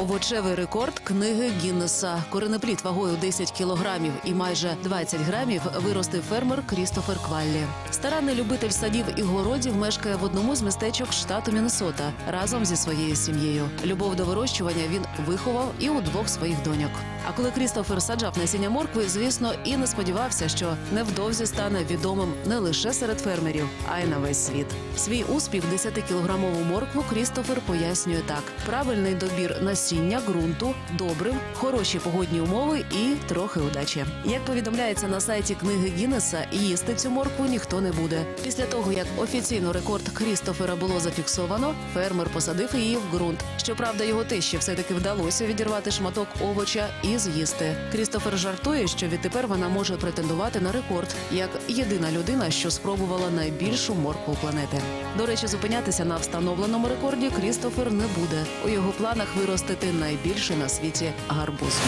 Овочевий рекорд книги Гіннеса. Коренеплід вагою 10 кілограмів і майже 20 грамів виростив фермер Крістофер Кваллі. Старанний любитель садів і городів мешкає в одному з містечок штату Міннесота разом зі своєю сім'єю. Любов до вирощування він виховав і у двох своїх доньок. А коли Крістофер саджав насіння моркви, звісно, і не сподівався, що невдовзі стане відомим не лише серед фермерів, а й на весь світ. Свій успіх 10-кілограмову моркву Крістофер пояснює так: правильний добір насіння, ґрунту, добрив, хороші погодні умови і трохи удачі. Як повідомляється на сайті книги Гіннеса, їсти цю моркву ніхто не буде. Після того, як офіційно рекорд Крістофера було зафіксовано, фермер посадив її в ґрунт. Щоправда, його тещі все-таки вдалося відірвати шматок овоча і з'їсти. Крістофер жартує, що відтепер вона може претендувати на рекорд як єдина людина, що спробувала найбільшу моркву планети. До речі, зупинятися на встановленому рекорді Крістофер не буде. У його планах виростити найбільший на світі гарбуз.